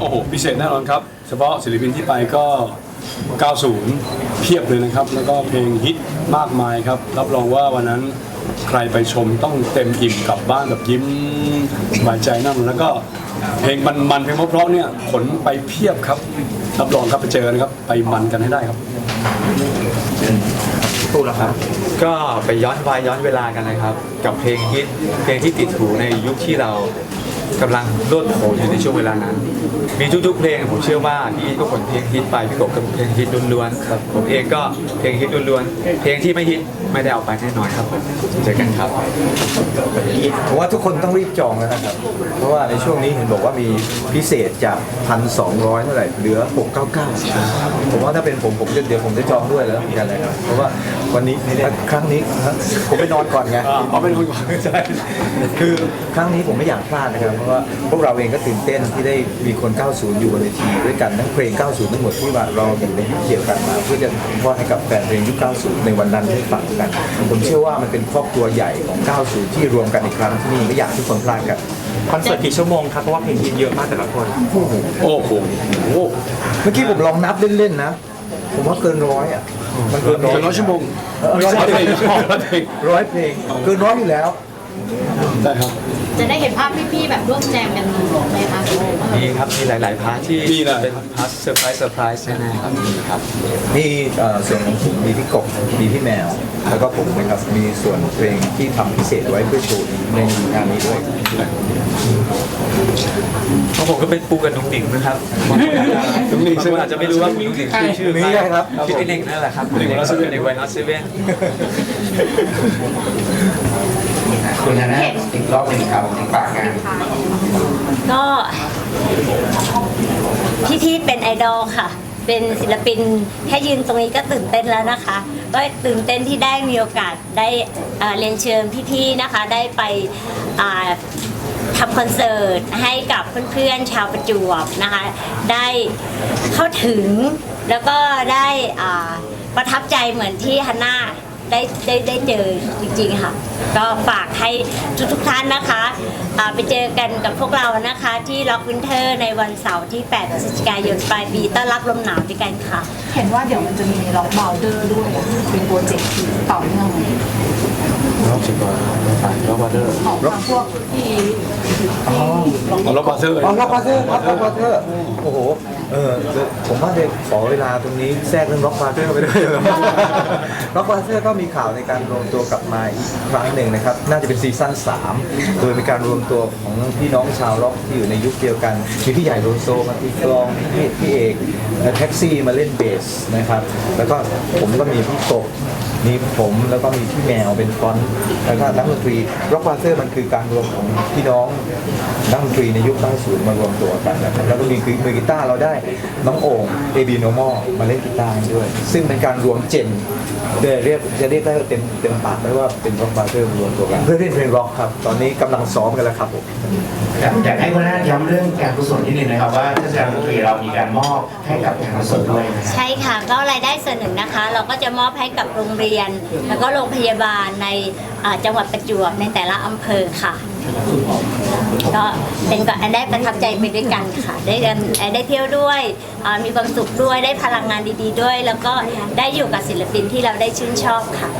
โอ้โหพิเศษแน่นอนครับ เฉพาะศิลปินที่ไปก็ 90 เพียบเลยนะครับ แล้วก็เพลงฮิตมากมายครับ รับรองว่าวันนั้นใครไปชมต้องเต็มอิ่มกลับบ้านแบบยิ้มสบายใจนั่นแล้วก็เพลงมันๆเพลงเพราะๆเนี่ยขนไปเพียบครับ รับรองครับไปเจอกันครับ ไปมันกันให้ได้ครับ ตู้แล้วครับก็ไปย้อนวัยย้อนเวลากันนะครับ กับเพลงฮิตเพลงที่ติดหูในยุคที่เรา กำลังโลดโผนอยู่ในช่วงเวลานั้น มีทุกๆเพลงผมเชื่อว่าพี่ก็ผลเพลงฮิตไปพี่กบก็เพลงฮิตล้วนๆผมเองก็เพลงฮิตล้วนๆเพลงที่ไม่ฮิตไม่ได้เอาไปแน่นอนครับผมเจอกันครับผมว่าทุกคนต้องรีบจองแล้วนะครับ เพราะว่าในช่วงนี้เห็นบอกว่ามีพิเศษจากพันสองร้อยเท่าไหร่เหลือ 699 ผมว่าถ้าเป็นผมผมจะเดี๋ยวผมจะจองด้วยแล้วเหมือนกันเลยครับเพราะว่าวันนี้ครั้งนี้ผมไปนอนก่อนไงเอาเป็นคนก่อนใช่คือครั้งนี้ผมไม่อยากพลาดนะครับเพราะว่าพวกเราเองก็ตื่นเต้นที่ได้มีคน 90 อยู่บนเวทีด้วยกันทั้งเพลง 90 ทั้งหมดที่ว่าเราอยู่ในยุคเดียวกันมา เพื่อจะมอบให้กับแฟนเพลงยุค 90 ในวันนั้นได้ฟังกัน ผมเชื่อว่ามันเป็นครอบครัวใหญ่ของ 90 ที่รวมกันอีกครั้งที่นี่ไม่อยากให้ทุกคนพลาดกันคอนเสิร์ตกี่ชั่วโมงครับเพราะว่าเพลงฮิตเยอะมากแต่ละคนโอ้โหโอ้โหเมื่อกี้ผมลองนับเล่นๆนะ ผมว่าเกินร้อยอะมันเกินร้อยเกินร้อยชั่วโมงเออร้อยเพลงร้อยเพลงร้อยเพลงเกินร้อยอยู่แล้วได้ครับ จะได้เห็นภาพพี่ๆแบบร่วมแจมกันไหมคะมีครับ มีหลาย ๆ พาร์ทที่มีนะเป็นพาร์ทเซอร์ไพรส์เซอร์ไพรส์แน่ๆครับมีครับมีเอ่อส่วนของผมมีพี่กบมีพี่แมว แล้วก็ผมนะครับมีส่วนเพลงที่ทำพิเศษไว้เพื่อโชว์ในงานนี้ด้วย ของผมก็เป็นปูกับนุ้งหนิงนะครับนุ้งหนิงใช่ไหมบาคนอาจจะไม่รู้ว่านุ้งหนิงชื่อชื่อนี่ไงครับชื่อไอ้เน่งนั่นแหละครับเน่ง Warehouse Seven เน่งไวนัสเซเว่นคุณนะนะอีกรอบหนึ่งครับถึงปากงานก็พี่ที่เป็นไอดอลค่ะ เป็นศิลปินแค่ยืนตรงนี้ก็ตื่นเต้นแล้วนะคะ ก็ตื่นเต้นที่ได้มีโอกาสได้เอ่อเรียนเชิญพี่ๆนะคะ ได้ไปอ่า ทำคอนเสิร์ตให้กับเพื่อนๆชาวประจวบนะคะ ได้เข้าถึงแล้วก็ได้อ่าประทับใจเหมือนที่ฮันน่าได้ได้ได้เจอจริงๆค่ะ ก็ฝากให้ทุกทุกๆท่านนะคะอ่าไปเจอกันกับพวกเรานะคะที่ล็อกวินเทอร์ในวันเสาร์ที่ 8 พฤศจิกายนปลายปีต้อนรับลมหนาวด้วยกันค่ะ เห็นว่าเดี๋ยวมันจะมีล็อกเบลเดอร์ด้วยอะเป็นโปรเจกต์ที่ต่อเนื่องรอบสิบกว่าแล้ววอ เตอร์ของทางพวกที่เอาล็อกบาเซอร์อ๋อร็อกวาเตอร์ครับร็อกวาเตอร์โอ้โหเออเดี๋ยวผมว่าจะขอเวลาตรงนี้แทรกเรื่องร็อกวาเตอร์ไปด้วยร็อกวาเตอร์ก็มีข่าวในการรวมตัวกลับมาอีกครั้งหนึ่งนะครับ น่าจะเป็นซีซั่น3 โดยเป็นการรวมตัวของพี่น้องชาวร็อกที่อยู่ในยุคเดียวกันมีพี่ใหญ่โรโซมาตีกลองพี่พี่เอกเอ่อแท็กซี่มาเล่นเบสนะครับ แล้วก็ผมก็มีพี่กบมีผมแล้วก็มีพี่แมวเป็นฟอนต์แล้วก็นักดนตรีร็อกบาเซอร์มันคือการรวมของพี่น้องนักดนตรีในยุค90มารวมตัวกันนะครับแล้วก็มีคือมือกีตาร์เราได้น้องโอ่ง AB Normal มาเล่นกีตาร์ด้วย ซึ่งเป็นการรวมเจน เดี๋ยวเรียกจะเรียกได้เต็มเต็มปากได้ว่าเป็นร็อกวาเตอร์รวมตัวกันเพื่อเล่นเพลงร็อกครับ ตอนนี้กำลังซ้อมกันแล้วครับผมอยากให้คุณนาย้ำเรื่องการกุศลนิดนึงนะครับว่าเทศกาลดนตรีเรามีการมอบให้กับการกุศลด้วยนะครับ ใช่ค่ะก็รายได้ส่วนหนึ่งนะคะ เราก็จะมอบให้กับโรงเรียน แล้วก็โรงพยาบาลในอ่าจังหวัดประจวบในแต่ละอำเภอค่ะ ก็เป็นก็ได้ประทับใจไปด้วยกันค่ะ ได้กันได้เที่ยวด้วยมีความสุขด้วยได้พลังงานดี ๆ ด้วย แล้วก็ได้อยู่กับศิลปินที่เราได้ชื่นชอบค่ะ